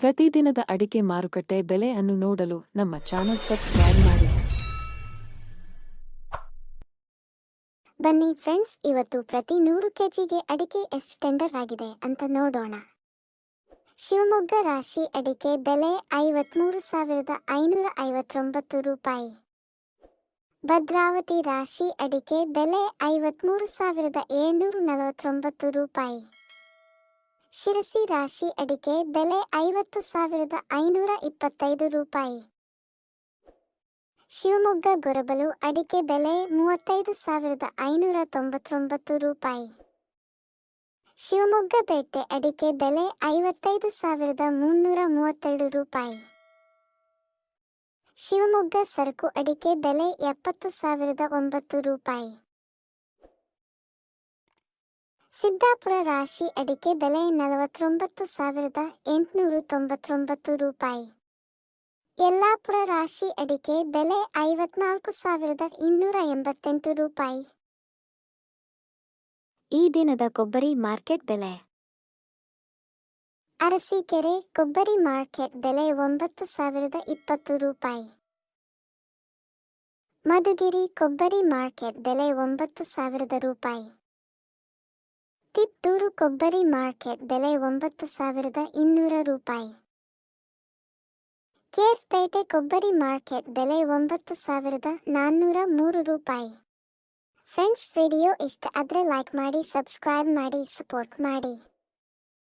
ಪ್ರತಿದಿನದ ಅಡಿಕೆ ಮಾರುಕಟ್ಟೆ ಬೆಲೆ ಅನ್ನು ನೋಡಲು ನಮ್ಮ ಚಾನೆಲ್ ಸಬ್ಸ್ಕ್ರೈಬ್ ಮಾಡಿ. ಬನ್ನಿ ಫ್ರೆಂಡ್ಸ್, ಇವತ್ತು ಪ್ರತಿ ನೂರು ಕೆಜಿಗೆ ಅಡಿಕೆ ಎಷ್ಟು ಟೆಂಡರ್ ಆಗಿದೆ ಅಂತ ನೋಡೋಣ. ಶಿವಮೊಗ್ಗ ರಾಶಿ ಅಡಿಕೆ ಬೆಲೆ ಐವತ್ಮೂರು ಸಾವಿರದ ಐನೂರ ಐವತ್ತೊಂಬತ್ತು ರೂಪಾಯಿ. ಭದ್ರಾವತಿ ರಾಶಿ ಅಡಿಕೆ ಬೆಲೆ ಐವತ್ಮೂರು ಸಾವಿರದ ಏಳ್ನೂರ ನಲವತ್ತೊಂಬತ್ತು ರೂಪಾಯಿ. ಶಿರಸಿ ರಾಶಿ ಅಡಿಕೆ ಬೆಲೆ ಐವತ್ತು ಸಾವಿರದ ಐನೂರ ಇಪ್ಪತ್ತೈದು ರೂಪಾಯಿ. ಶಿವಮೊಗ್ಗ ಗೊರಬಲು ಅಡಿಕೆ ಬೆಲೆ ಮೂವತ್ತೈದು ಸಾವಿರದ ಐನೂರ ತೊಂಬತ್ತೊಂಬತ್ತು ರೂಪಾಯಿ. ಶಿವಮೊಗ್ಗ ಪೇಟೆ ಅಡಿಕೆ ಬೆಲೆ ಐವತ್ತೈದು ಸಾವಿರದ ಮುನ್ನೂರ ಮೂವತ್ತೆರಡು ರೂಪಾಯಿ. ಶಿವಮೊಗ್ಗ ಸರಕು ಅಡಿಕೆ ಬೆಲೆ ಎಪ್ಪತ್ತು ಸಾವಿರದ ಒಂಬತ್ತು ರೂಪಾಯಿ. ಸಿದ್ದಾಪುರ ರಾಶಿ ಅಡಿಕೆ ಬೆಲೆ ನಲವತ್ತೊಂಬತ್ತು ಸಾವಿರದ ಎಂಟುನೂರ ತೊಂಬತ್ತೊಂಬತ್ತು ರೂಪಾಯಿ. ಯಲ್ಲಾಪುರ ರಾಶಿ ಅಡಿಕೆ ಬೆಲೆ ಐವತ್ನಾಲ್ಕು ಸಾವಿರದ ಇನ್ನೂರ ಎಂಬತ್ತೆಂಟು ರೂಪಾಯಿ. ಈ ದಿನದ ಕೊಬ್ಬರಿ ಮಾರ್ಕೆಟ್ ಬೆಲೆ. ಅರಸೀಕೆರೆ ಕೊಬ್ಬರಿ ಮಾರ್ಕೆಟ್ ಬೆಲೆ ಒಂಬತ್ತು ಸಾವಿರದ ಇಪ್ಪತ್ತು ರೂಪಾಯಿ. ಮಧುಗಿರಿ ಕೊಬ್ಬರಿ ಮಾರ್ಕೆಟ್ ಬೆಲೆ ಒಂಬತ್ತು ಸಾವಿರದ ರೂಪಾಯಿ. ತಿಪ್ಟೂರು ಕೊಬ್ಬರಿ ಮಾರ್ಕೆಟ್ ಬೆಲೆ ಒಂಬತ್ತು ಸಾವಿರದ ಇನ್ನೂರ ರೂಪಾಯಿ. ಕೇರ್ಪೇಟೆ ಕೊಬ್ಬರಿ ಮಾರ್ಕೆಟ್ ಬೆಲೆ ಒಂಬತ್ತು ಸಾವಿರದ ನಾನ್ನೂರ ಮೂರು ರೂಪಾಯಿ. ಫ್ರೆಂಡ್ಸ್, ವಿಡಿಯೋ ಇಷ್ಟ ಆದರೆ ಲೈಕ್ ಮಾಡಿ, ಸಬ್ಸ್ಕ್ರೈಬ್ ಮಾಡಿ, ಸಪೋರ್ಟ್ ಮಾಡಿ.